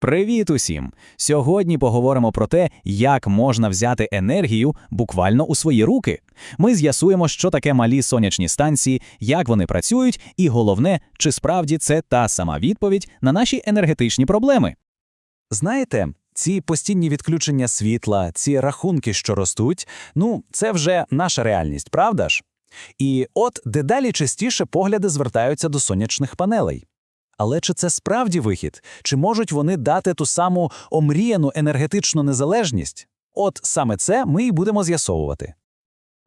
Привіт усім! Сьогодні поговоримо про те, як можна взяти енергію буквально у свої руки. Ми з'ясуємо, що таке малі сонячні станції, як вони працюють, і головне, чи справді це та сама відповідь на наші енергетичні проблеми. Знаєте, ці постійні відключення світла, ці рахунки, що ростуть, ну, це вже наша реальність, правда ж? І от дедалі частіше погляди звертаються до сонячних панелей. Але чи це справді вихід? Чи можуть вони дати ту саму омріяну енергетичну незалежність? От саме це ми і будемо з'ясовувати.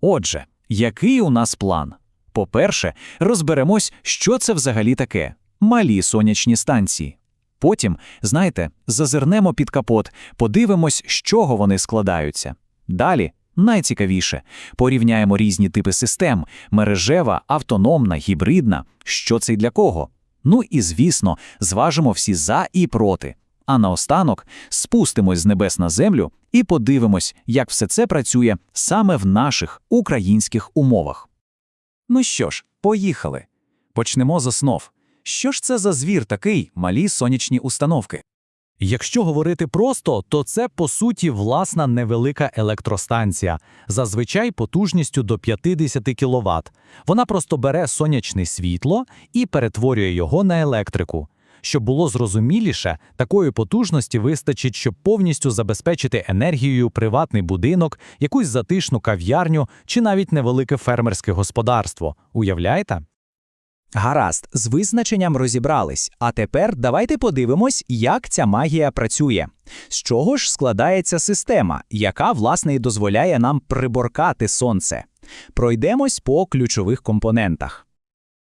Отже, який у нас план? По-перше, розберемось, що це взагалі таке малі сонячні станції. Потім, знаєте, зазирнемо під капот, подивимось, з чого вони складаються. Далі, найцікавіше, порівняємо різні типи систем: мережева, автономна, гібридна, що це й для кого. Ну і звісно, зважимо всі за і проти. А наостанок спустимось з небес на землю і подивимось, як все це працює саме в наших українських умовах. Ну що ж, поїхали. Почнемо з основ. Що ж це за звір такий малі сонячні установки? Якщо говорити просто, то це по суті власна невелика електростанція, зазвичай потужністю до 50 кВт. Вона просто бере сонячне світло і перетворює його на електрику. Щоб було зрозуміліше, такої потужності вистачить, щоб повністю забезпечити енергією приватний будинок, якусь затишну кав'ярню чи навіть невелике фермерське господарство. Уявляєте? Гаразд, з визначенням розібрались. А тепер давайте подивимось, як ця магія працює. З чого ж складається система, яка, власне, і дозволяє нам приборкати сонце. Пройдемось по ключових компонентах.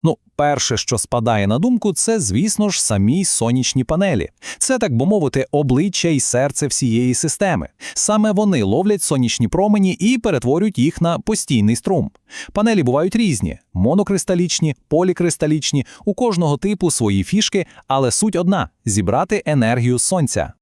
Ну, перше, що спадає на думку, це, звісно ж, самі сонячні панелі. Це, так би мовити, обличчя і серце всієї системи. Саме вони ловлять сонячні промені і перетворюють їх на постійний струм. Панелі бувають різні: монокристалічні, полікристалічні, у кожного типу свої фішки, але суть одна зібрати енергію сонця.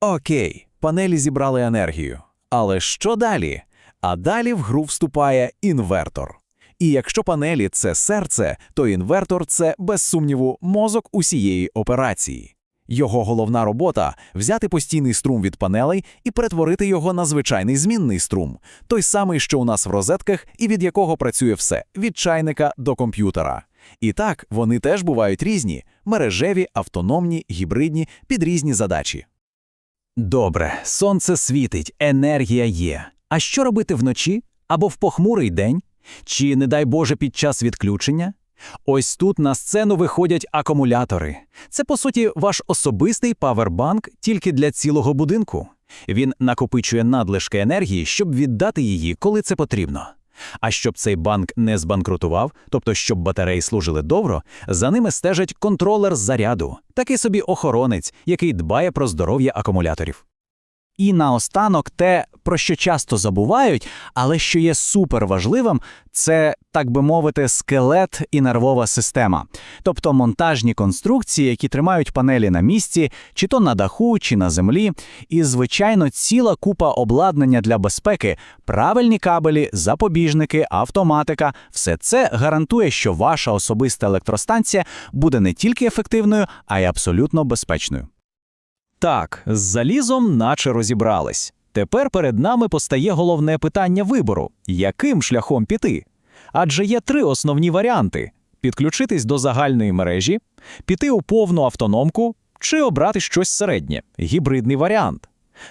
Окей, панелі зібрали енергію. Але що далі? А далі в гру вступає інвертор. І якщо панелі це серце, то інвертор це, без сумніву, мозок усієї операції. Його головна робота взяти постійний струм від панелей і перетворити його на звичайний змінний струм, той самий, що у нас в розетках, і від якого працює все від чайника до комп'ютера. І так, вони теж бувають різні: мережеві, автономні, гібридні під різні задачі. Добре, сонце світить, енергія є. А що робити вночі або в похмурий день? Чи, не дай Боже, під час відключення? Ось тут на сцену виходять акумулятори. Це, по суті, ваш особистий павербанк тільки для цілого будинку. Він накопичує надлишки енергії, щоб віддати її, коли це потрібно. А щоб цей банк не збанкрутував, тобто щоб батареї служили добро, за ними стежить контролер заряду, такий собі охоронець, який дбає про здоров'я акумуляторів. І наостанок те, про що часто забувають, але що є суперважливим, це, так би мовити, скелет і нервова система, тобто монтажні конструкції, які тримають панелі на місці, чи то на даху, чи на землі, і, звичайно, ціла купа обладнання для безпеки, правильні кабелі, запобіжники, автоматика все це гарантує, що ваша особиста електростанція буде не тільки ефективною, а й абсолютно безпечною. Так, з залізом наче розібрались. Тепер перед нами постає головне питання вибору яким шляхом піти? Адже є три основні варіанти: підключитись до загальної мережі, піти у повну автономку чи обрати щось середнє гібридний варіант.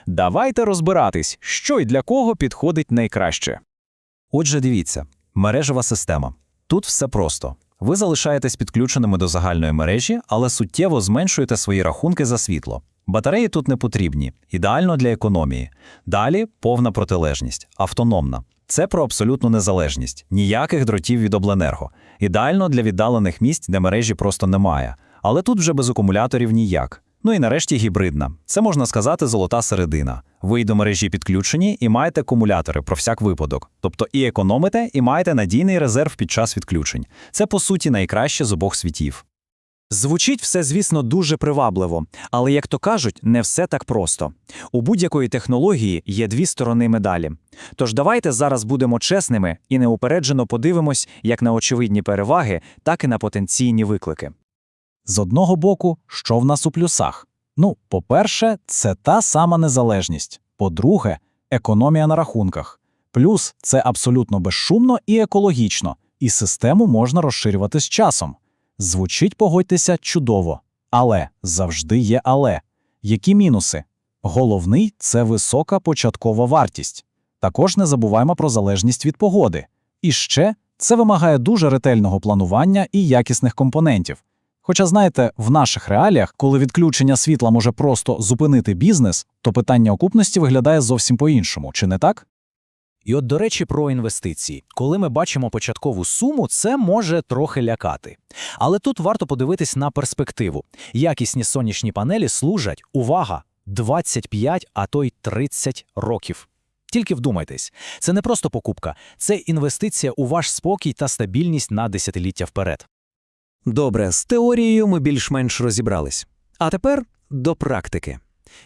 Давайте розбиратись, що й для кого підходить найкраще. Отже, дивіться, мережева система. Тут все просто. Ви залишаєтесь підключеними до загальної мережі, але суттєво зменшуєте свої рахунки за світло. Батареї тут не потрібні, ідеально для економії. Далі повна протилежність, автономна. Це про абсолютну незалежність, ніяких дротів від обленерго. Ідеально для віддалених місць, де мережі просто немає. Але тут вже без акумуляторів ніяк. Ну і нарешті гібридна. Це можна сказати золота середина. Ви й до мережі підключені і маєте акумулятори про всяк випадок. Тобто і економите, і маєте надійний резерв під час відключень. Це по суті найкраще з обох світів. Звучить все, звісно, дуже привабливо, але, як то кажуть, не все так просто. У будь-якої технології є дві сторони медалі. Тож давайте зараз будемо чесними і неупереджено подивимось як на очевидні переваги, так і на потенційні виклики. З одного боку, що в нас у плюсах? Ну, по-перше, це та сама незалежність. По-друге, економія на рахунках. Плюс це абсолютно безшумно і екологічно, і систему можна розширювати з часом. Звучить, погодьтеся, чудово. Але завжди є але. Які мінуси? Головний це висока початкова вартість. Також не забуваємо про залежність від погоди. І ще це вимагає дуже ретельного планування і якісних компонентів. Хоча, знаєте, в наших реаліях, коли відключення світла може просто зупинити бізнес, то питання окупності виглядає зовсім по-іншому, чи не так? І от, до речі, про інвестиції. Коли ми бачимо початкову суму, це може трохи лякати. Але тут варто подивитись на перспективу. Якісні сонячні панелі служать, увага, 25, а то й 30 років. Тільки вдумайтесь, це не просто покупка, це інвестиція у ваш спокій та стабільність на десятиліття вперед. Добре, з теорією ми більш-менш розібрались. А тепер до практики.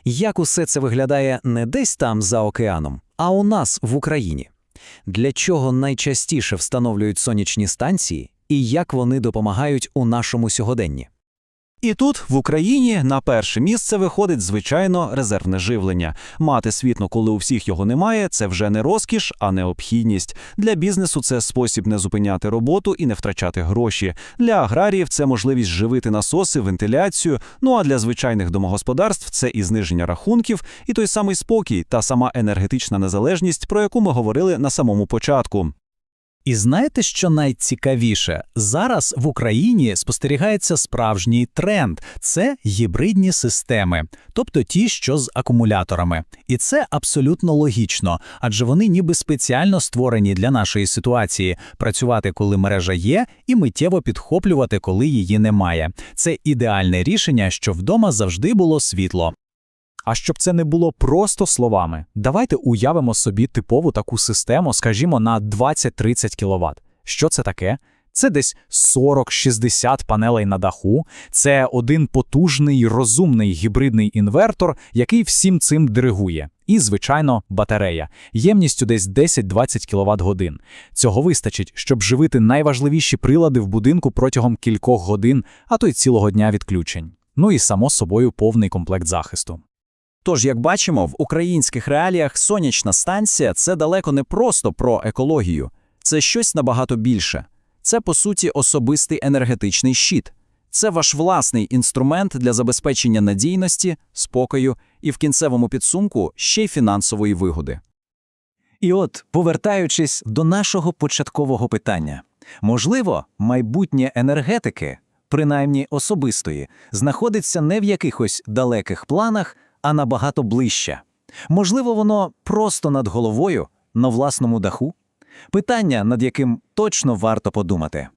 Як усе це виглядає не десь там за океаном, а у нас в Україні? Для чого найчастіше встановлюють сонячні станції і як вони допомагають у нашому сьогоденні? І тут, в Україні, на перше місце виходить, звичайно, резервне живлення. Мати світло, коли у всіх його немає, це вже не розкіш, а необхідність. Для бізнесу це спосіб не зупиняти роботу і не втрачати гроші. Для аграріїв це можливість живити насоси, вентиляцію. Ну а для звичайних домогосподарств це і зниження рахунків, і той самий спокій, та сама енергетична незалежність, про яку ми говорили на самому початку. І знаєте, що найцікавіше? Зараз в Україні спостерігається справжній тренд це гібридні системи, тобто ті, що з акумуляторами. І це абсолютно логічно, адже вони ніби спеціально створені для нашої ситуації працювати, коли мережа є, і миттєво підхоплювати, коли її немає. Це ідеальне рішення, що вдома завжди було світло. А щоб це не було просто словами, давайте уявимо собі типову таку систему, скажімо, на 20-30 кВт. Що це таке? Це десь 40-60 панелей на даху, це один потужний розумний гібридний інвертор, який всім цим диригує. І, звичайно, батарея ємністю десь 10-20 кВт годин. Цього вистачить, щоб живити найважливіші прилади в будинку протягом кількох годин, а то й цілого дня відключень. Ну і само собою повний комплект захисту. Тож, як бачимо, в українських реаліях сонячна станція це далеко не просто про екологію, це щось набагато більше. Це, по суті, особистий енергетичний щит. Це ваш власний інструмент для забезпечення надійності, спокою і в кінцевому підсумку ще й фінансової вигоди. І от, повертаючись до нашого початкового питання, можливо, майбутнє енергетики, принаймні особистої, знаходиться не в якихось далеких планах, а набагато ближче. Можливо, воно просто над головою, на власному даху? Питання, над яким точно варто подумати.